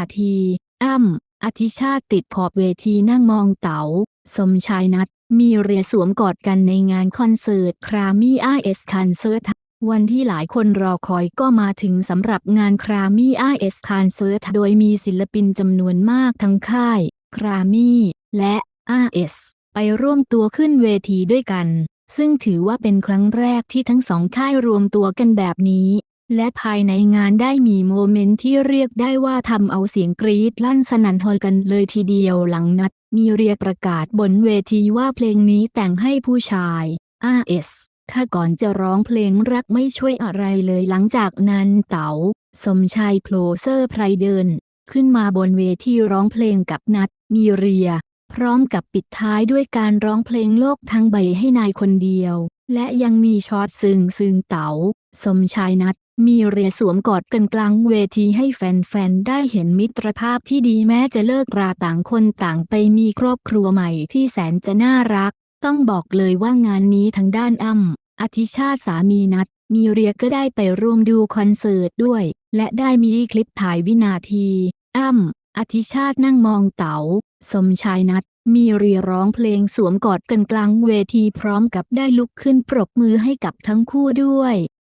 นาที อ้ำอธิชาติติดขอบเวทีนั่งมองเต๋า สมชายนัด มีเรียสวมกอดกันในงานคอนเสิร์ตครามี่ไอเอสคอนเสิร์ตวันที่หลายคนรอคอยก็มาถึงสำหรับงานครามี่ไอเอสคอนเสิร์ตโดยมีศิลปินจำนวนมากทั้งค่าย ครามี่และอาเอสไปร่วมตัวขึ้นเวทีด้วยกันซึ่งถือว่าเป็นครั้งแรกที่ทั้งสองค่ายรวมตัวกันแบบนี้ และภายในงานได้มีโมเมนต์ที่เรียกได้ว่าทำเอาเสียงกรี๊ดลั่นสนั่นฮอลกันเลยทีเดียวหลังนัด มีเรียกประกาศบนเวทีว่าเพลงนี้แต่งให้ผู้ชาย RS ถ้าก่อนจะร้องเพลงรักไม่ช่วยอะไรเลยหลังจากนั้นเต๋า สมชายโผล่เซอร์ไพรเดิน ขึ้นมาบนเวทีร้องเพลงกับนัด มีเรีย พร้อมกับปิดท้ายด้วยการร้องเพลงโลกทั้งใบให้นายคนเดียว และยังมีช็อตซึ่งซึ่งเต๋าสมชายนัด มีเรียสวมกอดกันกลางเวทีให้แฟนๆ ได้เห็นมิตรภาพที่ดีแม้จะเลิกราต่างคนต่างไปมีครอบครัวใหม่ที่แสนจะน่ารัก ต้องบอกเลยว่างานนี้ทั้งด้านอ้ำอธิชาติสามีนัด มีเรียก็ได้ไปร่วมดูคอนเสิร์ตด้วย และได้มีคลิปถ่ายวินาทีอ้ำอธิชาตินั่งมองเต๋า สมชายนัดมีเรียร้องเพลงสวมกอดกันกลางเวทีพร้อมกับได้ลุกขึ้นปรบมือให้กับทั้งคู่ด้วย